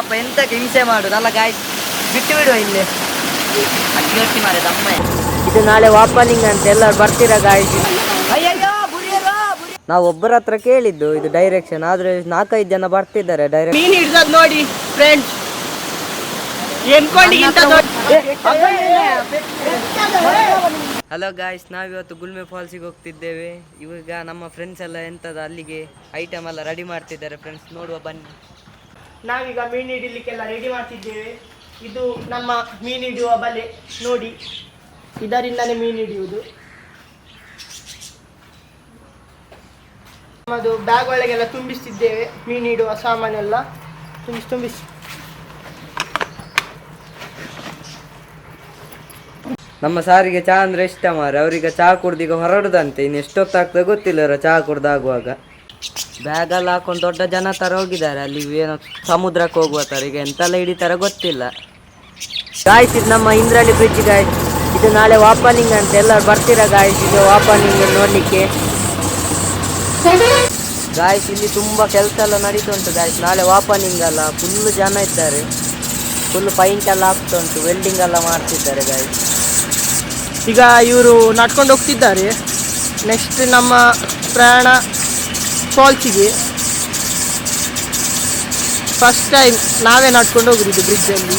ಅಪ್ಪ ಎಂತಕ್ಕೆ ಹಿಂಸೆ ಮಾಡುದಲ್ಲ ಗಾಯ್ಸ್ ಬಿಟ್ಟು ಬಿಡುವ ಇಲ್ಲಿ. ಅಜ್ಜಿ ಮಾರೆ ಅಮ್ಮ ಇದು ನಾಳೆ ವಾಪನಿಂಗ್ ಅಂತ ಎಲ್ಲರೂ ಬರ್ತೀರಾ ಗಾಯ್ಸ್ ನಾವು ಒಬ್ಬರ ಹತ್ರ ಕೇಳಿದ್ದು ಇದು ಡೈರೆಕ್ಷನ್ ಆದ್ರೆ ನಾಲ್ಕೈದು ಜನ ಬರ್ತಿದ್ದಾರೆ ಡೈರೆಕ್ಷನ್ ಮೀನ್ ಹಿಡ್ದದ್ ನೋಡಿ ಫ್ರೆಂಡ್ಸ್ ಹಲೋ ಗಾಯ್ಸ್ ನಾವಿವತ್ತು ಗುಲ್ಮೆ ಫಾಲ್ಸಿಗೆ ಹೋಗ್ತಿದ್ದೇವೆ. ಇವಾಗ ನಮ್ಮ ಫ್ರೆಂಡ್ಸ್ ಎಲ್ಲ ಎಂತದ ಅಲ್ಲಿಗೆ? ಐಟಮ್ ಎಲ್ಲ ರೆಡಿ ಮಾಡ್ತಿದ್ದಾರೆ ಫ್ರೆಂಡ್ಸ್ ನೋಡುವ ಬನ್ನಿ. ನಾವೀಗ ಮೀನು ಹಿಡಿಲಿಕ್ಕೆಲ್ಲ ರೆಡಿ ಮಾಡ್ತಿದ್ದೇವೆ. ಇದು ನಮ್ಮ ಮೀನು ಹಿಡಿಯುವ ಬಲೆ. ನೋಡಿ, ಇದರಿಂದಲೇ ಮೀನು ಹಿಡಿಯುವುದು. ನಮ್ಮದು ಬ್ಯಾಗ್ ಒಳಗೆಲ್ಲ ತುಂಬಿಸ್ತಿದ್ದೇವೆ, ಮೀನು ಹಿಡುವ ಸಾಮಾನೆಲ್ಲ. ತುಂಬಿಸಿ ತುಂಬಿಸಿ. ನಮ್ಮ ಸಾರಿಗೆ ಚಹಾ ಅಂದ್ರೆ ಇಷ್ಟ ಮಾರೆ. ಅವ್ರಿಗೆ ಚಹಾ ಕುಡ್ದೀಗ ಹೊರಡುದಂತೆ. ಇನ್ನು ಎಷ್ಟೊತ್ತಾಗ್ತದೆ ಗೊತ್ತಿಲ್ಲ ಚಾ ಕುಡ್ದಾಗುವಾಗ. ಬ್ಯಾಗ್ ಎಲ್ಲ ಹಾಕೊಂಡು ದೊಡ್ಡ ಜನ ತರ ಹೋಗಿದ್ದಾರೆ ಅಲ್ಲಿ ಏನೋ ಸಮುದ್ರಕ್ಕೆ ಹೋಗುವ ತರ ಈಗ ಎಂತೆಲ್ಲ ಹಿಡಿತಾರ ಗೊತ್ತಿಲ್ಲ. ಗಾಯ್ಸ್ ಇದು ನಮ್ಮ ಇಂದ್ರಾಳಿ ಬ್ರಿಡ್ಜ್ ಗಾಯ್ಸ್ ಇದು ನಾಳೆ ವಾಪನಿಂಗ್ ಅಂತ ಎಲ್ಲರು ಬರ್ತೀರಾ ಗಾಯ್ಸ್ ಇದು ವಾಪನಿಂಗ್ ನೋಡ್ಲಿಕ್ಕೆ. ಗಾಯ್ಸ್ ಇಲ್ಲಿ ತುಂಬಾ ಕೆಲಸ ಎಲ್ಲ ನಡೀತು ಉಂಟು ಗಾಯ್ಸ್ ನಾಳೆ ವಾಪನಿಂಗ್ ಅಲ್ಲ ಫುಲ್ ಜನ ಇದ್ದಾರೆ. ಫುಲ್ ಪೈಂಟ್ ಎಲ್ಲ ಆಗ್ತಾ ಉಂಟು ವೆಲ್ಡಿಂಗ್ ಎಲ್ಲ ಮಾಡ್ತಿದ್ದಾರೆ ಗಾಯ್ಸ್ ಈಗ ಇವರು ನಡ್ಕೊಂಡು ಹೋಗ್ತಿದ್ದಾರೆ. ನೆಕ್ಸ್ಟ್ ನಮ್ಮ ಪ್ರಯಾಣ ಫಾಲ್ಸಿಗೆ ಫಸ್ಟ್ ಟೈಮ್ ನಾವೇ ನಡ್ಕೊಂಡು ಹೋಗಿದ್ದು ಬ್ರಿಡ್ಜಲ್ಲಿ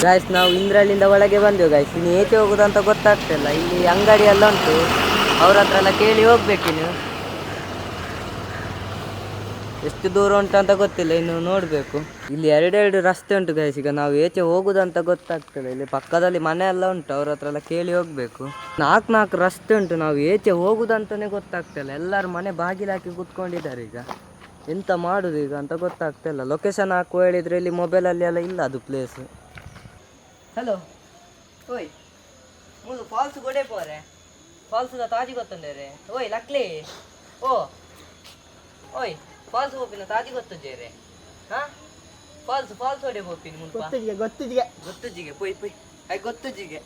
ಗಾಯ್ಸ್ ನಾವು ಇಂದ್ರಳ್ಳಿಂದ ಒಳಗೆ ಬಂದೆವು ಗಾಯ್ಸ್ ಇನ್ನು ಏಕೆ ಹೋಗುದಂತ ಗೊತ್ತಾಗ್ತಿಲ್ಲ ಇಲ್ಲಿ. ಅಂಗಡಿ ಎಲ್ಲ ಉಂಟು. ಅವ್ರ ಹತ್ರ ಎಲ್ಲ ಕೇಳಿ ಹೋಗ್ಬೇಕು ನೀವು ಎಷ್ಟು ದೂರ ಉಂಟು ಅಂತ ಗೊತ್ತಿಲ್ಲ, ಇನ್ನು ನೋಡಬೇಕು. ಇಲ್ಲಿ ಎರಡೆರಡು ರಸ್ತೆ ಉಂಟು ಗೈಸ್ ಈಗ ನಾವು ಏಚೆ ಹೋಗುದಂತ ಗೊತ್ತಾಗ್ತದೆ. ಇಲ್ಲಿ ಪಕ್ಕದಲ್ಲಿ ಮನೆ ಎಲ್ಲ ಉಂಟು, ಅವ್ರ ಹತ್ರ ಎಲ್ಲ ಕೇಳಿ ಹೋಗ್ಬೇಕು. ನಾಲ್ಕು ನಾಲ್ಕು ರಸ್ತೆ ಉಂಟು, ನಾವು ಏಚೆ ಹೋಗುದಂತಾನೆ ಗೊತ್ತಾಗ್ತಿಲ್ಲ. ಎಲ್ಲರೂ ಮನೆ ಬಾಗಿಲು ಹಾಕಿ ಕೂತ್ಕೊಂಡಿದ್ದಾರೆ ಈಗ. ಎಂತ ಮಾಡುದು ಈಗ ಅಂತ ಗೊತ್ತಾಗ್ತಿಲ್ಲ. ಲೊಕೇಶನ್ ಹಾಕುವ ಹೇಳಿದ್ರೆ ಇಲ್ಲಿ ಮೊಬೈಲಲ್ಲಿ ಎಲ್ಲ ಇಲ್ಲ ಅದು ಪ್ಲೇಸ್ ಹಲೋ ಓಯ್ ಮುದು ಫಾಲ್ಸ್ ಗೋಡೆ ಪೋರೆ. ಫಾಲ್ಸ್ ತಾಜಿ ಗೊತ್ತಂದೇರೆ ಓಯ್ ಲಕ್ಲಿ ಓ. ಓಯ್ ಫಾಲ್ಸ್ ಹೋಪಿನ ತಾದಿ ಗೊತ್ತಜ್ಜೇರೆ ಹಾ? ಫಾಲ್ಸ್ ಫಾಲ್ಸ್ ಹೊಡೆ ಹೋಪಿನ ಮುಲ್ಪ ಗೊತ್ತಿಗೆ ಪೊಯ್ ಪೊಯ್. ಐ ಗೊತ್ತಜ್ಜಿಗೆ.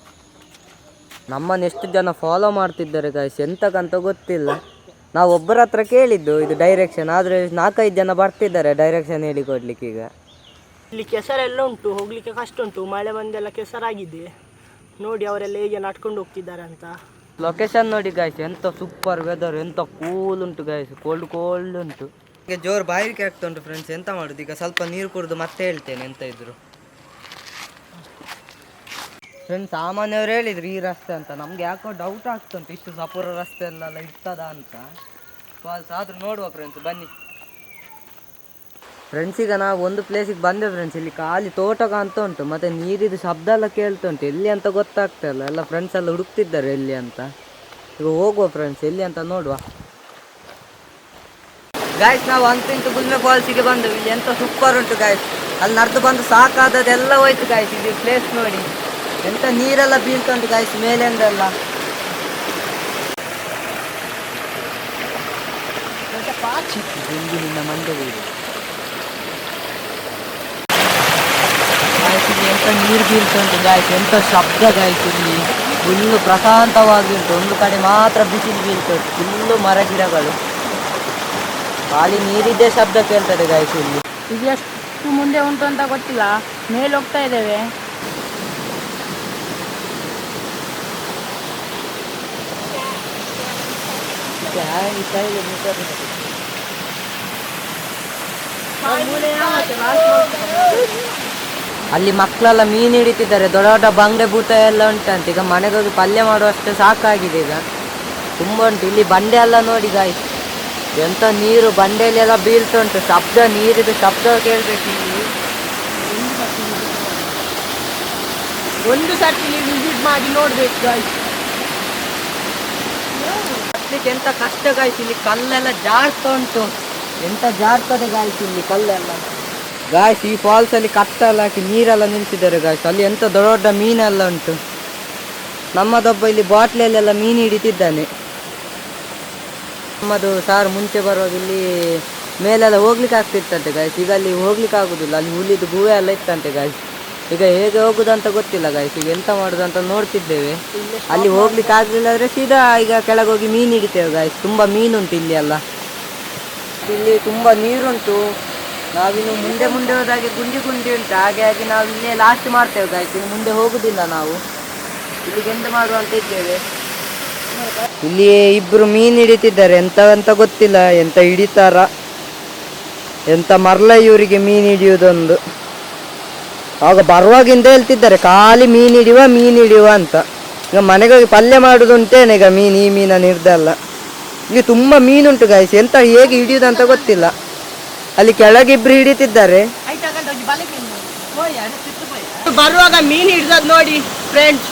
ನಮ್ಮನ್ನು ಎಷ್ಟು ಜನ ಫಾಲೋ ಮಾಡ್ತಿದ್ದಾರೆ ಗಾಯ್ಸ್ ಎಂತಕ್ಕಂತ ಗೊತ್ತಿಲ್ಲ. ನಾವು ಒಬ್ಬರ ಹತ್ರ ಕೇಳಿದ್ದು ಇದು ಡೈರೆಕ್ಷನ್ ಆದರೆ ನಾಲ್ಕೈದು ಜನ ಬರ್ತಿದ್ದಾರೆ ಡೈರೆಕ್ಷನ್ ಹೇಳಿ ಕೊಡ್ಲಿಕ್ಕೆ ಈಗ. ಇಲ್ಲಿ ಕೆಸರೆಲ್ಲ ಉಂಟು ಹೋಗ್ಲಿಕ್ಕೆ ಕಷ್ಟ ಉಂಟು ಮಳೆ ಬಂದೆಲ್ಲ ಕೆಸರಾಗಿದೆ. ನೋಡಿ ಅವರೆಲ್ಲ ಹೇಗೆ ನಡ್ಕೊಂಡು ಹೋಗ್ತಿದ್ದಾರೆ ಅಂತ. ಲೊಕೇಶನ್ ನೋಡಿ ಗಾಯ್ಸ್ ಎಂತ ಸೂಪರ್ ವೆದರ್ ಎಂತ ಕೂಲ್ ಉಂಟು ಗಾಯ್ಸ್ ಕೋಲ್ಡ್ ಕೋಲ್ಡ್ ಉಂಟು. ಈಗ ಜೋರು ಬಾಯಿಕೆ ಆಗ್ತಾ ಉಂಟು ಫ್ರೆಂಡ್ಸ್ ಎಂತ ಮಾಡುದು? ಈಗ ಸ್ವಲ್ಪ ನೀರು ಕುಡಿದು ಮತ್ತೆ ಹೇಳ್ತೇನೆ, ಎಂತ ಇದ್ರು. ಫ್ರೆಂಡ್ಸ್ ಸಾಮಾನ್ಯವ್ರು ಹೇಳಿದ್ರು ಈ ರಸ್ತೆ ಅಂತ. ನಮ್ಗೆ ಯಾಕೋ ಡೌಟ್ ಆಗ್ತುಂಟು, ಇಷ್ಟು ಸಪುರ ರಸ್ತೆ ಎಲ್ಲ ಇರ್ತದ ಅಂತ. ಫಾಲ್ಸ್ ಆದ್ರೂ ನೋಡುವ ಫ್ರೆಂಡ್ಸ್ ಬನ್ನಿ. ಫ್ರೆಂಡ್ಸ್ ಈಗ ನಾವು ಒಂದು ಪ್ಲೇಸಿಗೆ ಬಂದೆ ಫ್ರೆಂಡ್ಸ್ ಇಲ್ಲಿ ಖಾಲಿ ತೋಟ ಕಾಣ್ತ ಉಂಟು, ಮತ್ತೆ ನೀರಿದು ಶಬ್ದ ಎಲ್ಲ ಕೇಳ್ತಾ ಉಂಟು ಎಲ್ಲಿ ಅಂತ ಗೊತ್ತಾಗ್ತಾ ಇಲ್ಲ. ಎಲ್ಲ ಫ್ರೆಂಡ್ಸ್ ಎಲ್ಲ ಹುಡುಕ್ತಿದ್ದಾರೆ ಎಲ್ಲಿ ಅಂತ. ಈಗ ಹೋಗುವ ಫ್ರೆಂಡ್ಸ್ ಎಲ್ಲಿ ಅಂತ ನೋಡುವ. ಗಾಯ್ಸ್ ನಾವು ಅಂತ ಇಂಟು ಗುಲ್ಮೆ ಫಾಲ್ಸಿಗೆ ಬಂದು ಇಲ್ಲಿ ಎಂತ ಸೂಪರ್ ಉಂಟು ಗಾಯ್ಸ್ ಅಲ್ಲಿ ನಡೆದು ಬಂದು ಸಾಕಾದದೆಲ್ಲ ಹೋಯ್ತು ಗಾಯ್ಸ್ ಇದು ಪ್ಲೇಸ್ ನೋಡಿ. ಎಂತ ನೀರೆಲ್ಲ ಬೀಳ್ತಾ ಉಂಟು ಗಾಯ್ಸ್ ಮೇಲಿಂದೆಲ್ಲ ನಿನ್ನ ಮಂದೆ ಬೀಳು. ಗಾಯ್ಸ್ ಇಲ್ಲಿ ಎಂತ ನೀರು ಬೀಳ್ತಾ ಉಂಟು ಗಾಯ್ಸ್ ಎಂತ ಶಬ್ದ ಗಾಯ್ಸ್ ಇಲ್ಲಿ. ಫುಲ್ಲು ಪ್ರಶಾಂತವಾಗಿ ಉಂಟು ಒಂದು ಕಡೆ ಮಾತ್ರ ಬಿಸಿಲು ಬೀಳ್ತದೆ. ಫುಲ್ಲು ಮರ ಗಿಡಗಳು. ಖಾಲಿ ನೀರಿದ್ದೇ ಶಬ್ದ ಕೇಳ್ತದೆ ಗಾಯ್ಸ್ ಇಲ್ಲಿ. ಈಗ ಎಷ್ಟು ಮುಂದೆ ಉಂಟು ಅಂತ ಗೊತ್ತಿಲ್ಲ. ಮೇಲೆ ಹೋಗ್ತಾ ಇದ್ದೇವೆ. ಅಲ್ಲಿ ಮಕ್ಕಳೆಲ್ಲ ಮೀನು ಹಿಡಿತಿದ್ದಾರೆ. ದೊಡ್ಡ ದೊಡ್ಡ ಬಂಗ್ಡೆ ಭೂತ ಎಲ್ಲ ಉಂಟಂತೆ. ಈಗ ಮನೆಗೋಗಿ ಪಲ್ಯ ಮಾಡುವಷ್ಟು ಸಾಕಾಗಿದೆ ಈಗ. ತುಂಬ ಉಂಟು. ಇಲ್ಲಿ ಬಂಡೆ ಎಲ್ಲ ನೋಡಿ ಗಾಯ್ಸ್ ಎಂತ ನೀರು ಬಂಡೆಯಲ್ಲಿ ಎಲ್ಲ ಬೀಳ್ತಾ ಉಂಟು ಶಬ್ದ ನೀರಿದು. ಶಬ್ದ ಕೇಳ್ಬೇಕು ಇಲ್ಲಿ. ಒಂದು ಸರ್ತಿ ನೀವು ವಿಸಿಟ್ ಮಾಡಿ ನೋಡ್ಬೇಕು ಗಾಯ್ಸ್ ಹತ್ಲಿಕ್ಕೆ ಎಂತ ಕಷ್ಟ ಗಾಯ್ಸ್ ಇಲ್ಲಿ ಕಲ್ಲೆಲ್ಲ ಜಾರ್ತಾ ಉಂಟು ಎಂತ ಜಾರ್ತದೆ ಗಾಯ್ಸ್ ಇಲ್ಲಿ ಕಲ್ಲೆಲ್ಲ? ಗಾಯ್ಸ್ ಈ ಫಾಲ್ಸ್ ಅಲ್ಲಿ ಕಟ್ಟೆಲ್ಲ ಹಾಕಿ ನೀರೆಲ್ಲ ನಿಲ್ಸಿದ್ದಾರೆ ಗಾಯ್ಸ್ ಅಲ್ಲಿ ಎಂತ ದೊಡ್ಡ ದೊಡ್ಡ ಮೀನೆಲ್ಲ ಉಂಟು. ನಮ್ಮದೊಬ್ಬ ಇಲ್ಲಿ ಬಾಟ್ಲಿಯಲ್ಲೆಲ್ಲ ಮೀನು ಹಿಡಿತಿದ್ದಾನೆ. ನಮ್ಮದು ಸಾರ್ ಮುಂಚೆ ಬರುವಾಗ ಇಲ್ಲಿ ಮೇಲೆಲ್ಲ ಹೋಗ್ಲಿಕ್ಕೆ ಆಗ್ತಿತ್ತಂತೆ ಗಾಯ್ಸ್ ಈಗ ಅಲ್ಲಿ ಹೋಗ್ಲಿಕ್ಕೆ ಆಗುದಿಲ್ಲ. ಅಲ್ಲಿ ಹುಲಿದು ಗುಹೆ ಎಲ್ಲ ಇತ್ತಂತೆ ಗಾಯ್ಸ್ ಈಗ ಹೇಗೆ ಹೋಗುದಂತ ಗೊತ್ತಿಲ್ಲ ಗಾಯ್ಸ್ ಈಗ ಎಂತ ಮಾಡುದಂತ ನೋಡ್ತಿದ್ದೇವೆ. ಅಲ್ಲಿ ಹೋಗ್ಲಿಕ್ಕೆ ಆಗಲಿಲ್ಲ ಅಂದ್ರೆ ಸೀದಾ ಈಗ ಕೆಳಗೋಗಿ ಹೋಗಿ ಮೀನು ಹಿಡಿತೇವೆ ಗಾಯ್ಸ್ ತುಂಬಾ ಮೀನುಂಟು ಇಲ್ಲಿ ಎಲ್ಲ. ಇಲ್ಲಿ ತುಂಬಾ ನೀರುಂಟು. ನಾವಿನ್ನು ಮುಂದೆ ಮುಂದೆ ಹೋದಾಗೆ ಗುಂಡಿ ಗುಂಡಿ ಉಂಟು. ಹಾಗೆ ಹಾಗೆ ನಾವು ಇಲ್ಲೇ ಲಾಸ್ಟ್ ಮಾಡ್ತೇವೆ ಗಾಯ್ಸ್ ಇನ್ನು ಮುಂದೆ ಹೋಗುದಿಲ್ಲ ನಾವು. ಇಲ್ಲಿಗೆ ಎಂತ ಮಾಡುವಂತ ಇದ್ದೇವೆ. ಇಲ್ಲಿ ಇಬ್ರು ಮೀನ್ ಹಿಡಿತಿದ್ದಾರೆ. ಎಂತ ಅಂತ ಗೊತ್ತಿಲ್ಲ. ಎಂತ ಹಿಡಿತಾರ? ಎಂತ ಮರ್ಲ ಇವರಿಗೆ ಮೀನ್ ಹಿಡಿಯುವುದೊಂದು? ಆಗ ಬರುವಾಗಿಂದ ಹೇಳ್ತಿದ್ದಾರೆ ಖಾಲಿ ಮೀನ್ ಹಿಡಿಯುವ ಮೀನ್ ಹಿಡಿಯುವ ಅಂತ. ಈಗ ಮನೆಗೆ ಹೋಗಿ ಪಲ್ಯ ಮಾಡುದುಂಟೇನೆ ಈಗ ಮೀನ್ ಈ ಮೀನ ನಿರ್ದಲ್ಲ ಇಲ್ಲಿ ತುಂಬಾ ಮೀನುಂಟು ಗಾಯಿಸಿ ಎಂತ ಹೇಗೆ ಹಿಡಿಯುದಂತ ಗೊತ್ತಿಲ್ಲ. ಅಲ್ಲಿ ಕೆಳಗಿಬ್ರು ಹಿಡಿತಿದ್ದಾರೆ. ಬರುವಾಗ ಮೀನ್ ಹಿಡಿದ್ ನೋಡಿ ಫ್ರೆಂಡ್ಸ್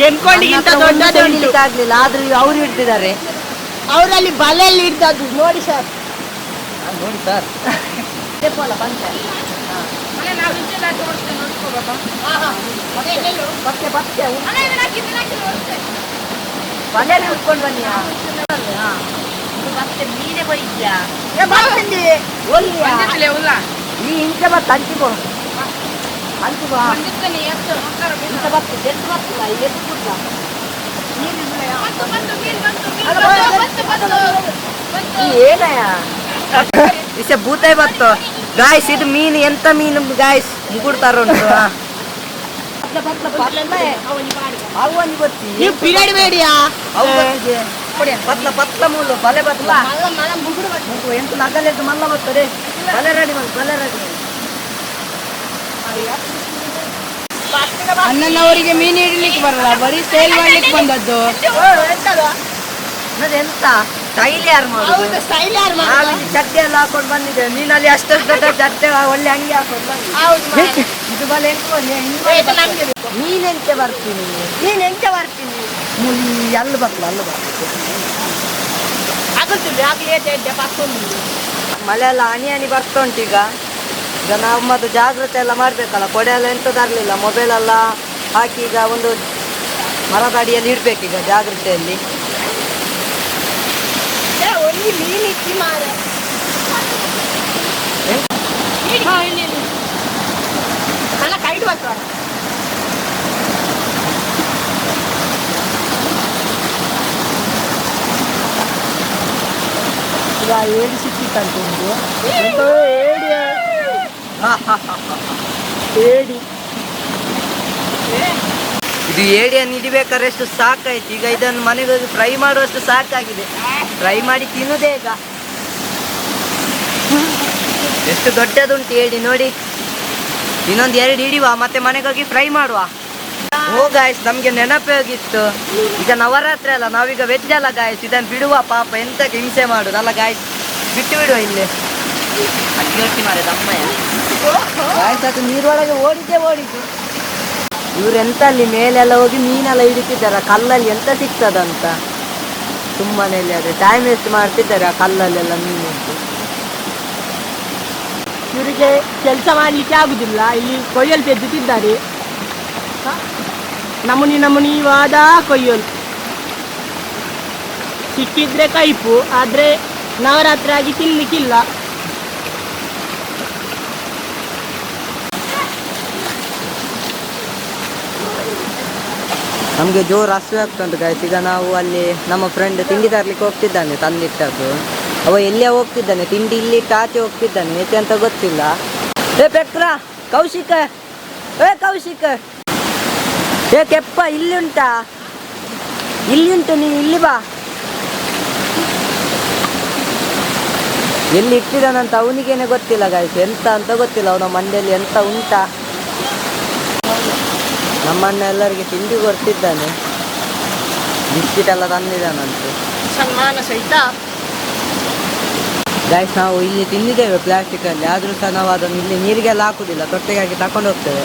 ಎನ್ಕೊಂಡಿಗಿಂತ ದೊಡ್ಡದೇ ಉಂಟು. ಆಗ್ಲಿಲ್ಲ ಆದ್ರೂ ಅವ್ರು ಇಡ್ತಿದ್ದಾರೆ ಅವರಲ್ಲಿ ಬಲೆಯಲ್ಲಿ ಇಡ್ತದ್ದು ನೋಡಿ ಸರ್ ನೋಡಿ ಸರ್ ಮತ್ತೆ ಮತ್ತೆ ಮನೆಯಲ್ಲಿ ಉಟ್ಕೊಂಡು ಬನ್ನಿ ಏ, ಬರ್ತಂಡಿ. ಈ ಇಂಚ ಬತ್ತ ಹಂಚಿಕೋ ಹಂಚಿಕೋ ಇಂಚ ಬತ್ತ ಎಷ್ಟು ಬರ್ತಲ್ಲ ಎಷ್ಟು ಪುಟ್ಟ ಏನಯ್ಯ ಇಸ ಭೂತೈ ಬತ್ತು ಗಾಯ್ಸ್ ಇದು ಮೀನು ಎಂತ ಮೀನು ಗಾಯ್ಸ್ ಮುಗುಡ್ತಾರ ಉಂಟು ಅವು ಒಂದು ಗೊತ್ತಿ ನೀವು ಬಿಡಬೇಡಿಯಾ ಅವು ಗೊತ್ತಿಗೆ ಪತ್ಲ ಪತ್ಲ ಮೂಲು ಬಲೆ ಬತ್ಲ ಮುಗು ಎಂತ ನಗಲೆದ್ದು ಮಲ್ಲ ಬರ್ತದೆ ಬಲೆ ರೆಡಿ ಮಾಡಿ ಬಲೆ ರೆಡಿ ಮಾಡಿ ಅಣ್ಣನವರಿಗೆ ಮೀನು ಹಿಡಿಲಿಕ್ಕೆ ಬರಲ್ಲ ಬರೀ ಸೇಲ್ ಮಾಡ್ಲಿಕ್ಕೆ ಬಂದದ್ದು. ಅದು ಎಂತ? ಸ್ಟೈಲ್ ಯಾರು ಮಾಡುದು? ಸ್ಟೈಲ್ ಯಾರು ನಾವಿಲ್ಲಿ ಚಡ್ಡಿ ಎಲ್ಲ ಹಾಕೊಂಡು ಬಂದಿದ್ದೇವೆ. ನೀನಲ್ಲಿ ಅಷ್ಟಷ್ಟು ದೊಡ್ಡ ಚಡ್ಡೆ ಒಳ್ಳೆ ಅಂಗಿ ಹಾಕೊಂಡು ಬಂದಿದ್ದೆ ಇದು ಬಲೆ ಎಂತ ನೀನೆಂತೆ ಬರ್ತೀನಿ? ನೀನೆಂತೆ ಎಂತ ಬರ್ತೀನಿ? ಮುಲಿ ಅಲ್ಲಿ ಬರ್ತಲ್ಲ ಅಲ್ಲಿ ಬರ್ತದೆ. ಮಳೆ ಎಲ್ಲ ಹನಿ ಹನಿ ಬರ್ತಾ ಉಂಟು ಈಗ. ಈಗ ನಮ್ಮದು ಮತ್ತು ಜಾಗ್ರತೆ ಎಲ್ಲ ಮಾಡಬೇಕಲ್ಲ ಕೊಡೆ ಎಲ್ಲ ಎಂತ ತರಲಿಲ್ಲ. ಮೊಬೈಲ್ ಎಲ್ಲ ಹಾಕಿ ಈಗ ಒಂದು ಮರದ ಅಡಿಯಲ್ಲಿ ಇಡ್ಬೇಕೀಗ ಜಾಗ್ರತೆಯಲ್ಲಿ. ಈಗ ಏಡಿ ಸಿಕ್ಕಿತ್ತಂತ ಒಂದು ಏಡಿ ಇದು ಏಡಿಯನ್ನು ಎಷ್ಟು ಸಾಕಾಯ್ತು. ಈಗ ಇದನ್ನು ಮನೆಗೆ ಫ್ರೈ ಮಾಡುವಷ್ಟು ಸಾಕಾಗಿದೆ. ಫ್ರೈ ಮಾಡಿ ತಿನ್ನುದೇ ಈಗ. ಎಷ್ಟು ದೊಡ್ಡದುಂಟು ಏಡಿ ನೋಡಿ. ಇನ್ನೊಂದು ಎರಡು ಹಿಡಿಯುವ, ಮತ್ತೆ ಮನೆಗೆ ಹೋಗಿ ಫ್ರೈ ಮಾಡುವ. ಓ ಗಾಯ್ಸ್ ನಮ್ಗೆ ನೆನಪೇ ಈಗ ನವರಾತ್ರಿ ಅಲ್ಲ, ನಾವೀಗ ವೆಜ್ ಅಲ್ಲ ಗಾಯ್ಸ್ ಇದನ್ನು ಬಿಡುವ ಪಾಪ ಎಂತ ಹಿಂಸೆ ಮಾಡುದು. ಅಲ್ಲ ಗಾಯ್ಸ್ ಬಿಟ್ಟು ಬಿಡುವ ಇಲ್ಲಿ. ಹೊಟ್ಟಿ ಮಾರೆ ಅದು ನೀರೊಳಗೆ ಓಡಿದ್ದೆ ಓಡಿದ್ದು. ಇವ್ರು ಎಂತ ಅಲ್ಲಿ ಮೇಲೆಲ್ಲ ಹೋಗಿ ಮೀನೆಲ್ಲ ಹಿಡಿತಿದ್ದಾರೆ ಕಲ್ಲಲ್ಲಿ ಎಂತ ಸಿಗ್ತದಂತ? ಸುಮ್ಮನೆ ಅದೇ ಟೈಮ್ ವೇಸ್ಟ್ ಮಾಡ್ತಿದ್ದಾರೆ ಆ ಕಲ್ಲಲ್ಲೆಲ್ಲ ಮೀನು ಇವರಿಗೆ ಕೆಲಸ ಮಾಡಲಿಕ್ಕೆ ಆಗುದಿಲ್ಲ ಇಲ್ಲಿ ಕೊಯ್ಯಲ್ ತೆಗೆದುತ್ತಿದ್ದಾರೆ ನಮೂನಿ ವಾದ ಕೊಯ್ಯಲ್. ಸಿಕ್ಕಿದ್ರೆ ಕೈಪು ಆದ್ರೆ ನವರಾತ್ರಿ ಆಗಿ ತಿನ್ಲಿಕ್ಕಿಲ್ಲ. ನಮಗೆ ಜೋರು ಹಸಿವೆ ಆಗ್ತುಂಟು ಗಾಯ್ಸ್ ಈಗ ನಾವು ಅಲ್ಲಿ ನಮ್ಮ ಫ್ರೆಂಡ್ ತಿಂಡಿ ತರಲಿಕ್ಕೆ ಹೋಗ್ತಿದ್ದಾನೆ, ತಂದಿಟ್ಟದ್ದು. ಅವ ಎಲ್ಲೇ ಹೋಗ್ತಿದ್ದಾನೆ, ತಿಂಡಿ ಇಲ್ಲಿ ಕಾಚೆ ಹೋಗ್ತಿದ್ದಾನೆ ಏಕೆ ಅಂತ ಗೊತ್ತಿಲ್ಲ. ಏ ಪೆಕ್ರ ಕೌಶಿಕ, ಏ ಕೌಶಿಕ. ಏ ಕೆಪ್ಪ, ಇಲ್ಲಿ ಉಂಟಾ. ಇಲ್ಲಿ ಉಂಟು ನೀನು ಇಲ್ಲಿ ಬಾ. ಎಲ್ಲಿ ಇಟ್ಟಿದ್ದಾನಂತ ಅವನಿಗೇನೆ ಗೊತ್ತಿಲ್ಲ ಗಾಯ್ಸ್ ಎಂತ ಅಂತ ಗೊತ್ತಿಲ್ಲ, ಅವನ ಮಂಡೆಯಲ್ಲಿ ಎಂತ ಉಂಟಾ? ನಮ್ಮಣ್ಣ ಎಲ್ಲರಿಗೆ ತಿಂಡಿ ಕೊಡ್ತಿದ್ದಾನೆ. ಬಿಸ್ಕಿಟ್ ಎಲ್ಲ ತಂದಿದ್ದಾನಂತೆ. ಸನ್ಮಾನ ಸಹಿತ? ಗಾಯ್ಸ್ ನಾವು ಇಲ್ಲಿ ತಿಂದಿದ್ದೇವೆ ಪ್ಲಾಸ್ಟಿಕ್ ಅಲ್ಲಿ. ಆದ್ರೂ ಸಹ ನಾವು ಅದನ್ನು ಇಲ್ಲಿ ನೀರಿಗೆಲ್ಲ ಹಾಕುದಿಲ್ಲ ತೊಟ್ಟೆಗೆ ಹಾಕಿ ತಕೊಂಡು ಹೋಗ್ತೇವೆ.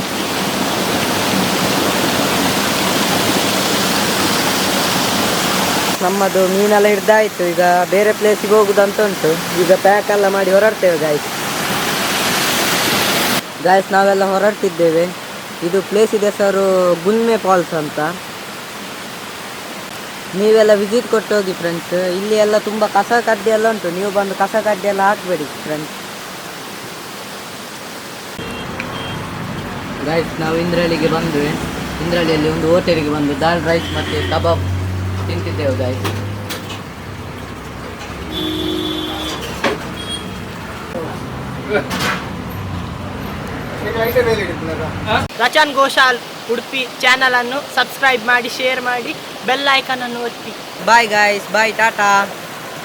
ನಮ್ಮದು ಮೀನೆಲ್ಲ ಹಿಡ್ದಾಯ್ತು. ಈಗ ಬೇರೆ ಪ್ಲೇಸಿಗೆ ಹೋಗುದಂತ ಉಂಟು. ಈಗ ಪ್ಯಾಕ್ ಎಲ್ಲ ಮಾಡಿ ಹೊರಡ್ತೇವೆ ಗಾಯ್ಸ್ ಗಾಯ್ಸ್ ನಾವೆಲ್ಲ ಹೊರಡ್ತಿದ್ದೇವೆ. ಇದು ಪ್ಲೇಸ್ ಇದೆ ಸರ್, ಗುಲ್ಮೆ ಫಾಲ್ಸ್ ಅಂತ. ನೀವೆಲ್ಲ ವಿಸಿಟ್ ಕೊಟ್ಟು ಹೋಗಿ ಫ್ರೆಂಡ್ಸ್ ಇಲ್ಲಿ ಎಲ್ಲ ತುಂಬ ಕಸ ಕಡ್ಡಿ ಎಲ್ಲ ಉಂಟು. ನೀವು ಬಂದು ಕಸ ಕಡ್ಡಿ ಎಲ್ಲ ಹಾಕಬೇಡಿ ಫ್ರೆಂಡ್ಸ್ ರೈಸ್ ನಾವು ಇಂದ್ರಳಿಗೆ ಬಂದ್ವಿ. ಇಂದ್ರಳಿಯಲ್ಲಿ ಒಂದು ಹೋಟೆಲಿಗೆ ಬಂದು ದಾಲ್ ರೈಸ್ ಮತ್ತು ಕಬಾಬ್ ತಿಂತಿದ್ದೆವು ಗೈಸ್ ರಚನ್ ಘೋಷಾಲ್ ಉಡುಪಿ ಚಾನಲ್ ಅನ್ನು ಸಬ್ಸ್ಕ್ರೈಬ್ ಮಾಡಿ ಶೇರ್ ಮಾಡಿ ಬೆಲ್ ಐಕನ್ ಅನ್ನು ಒತ್ತಿ. Bye guys bye tata.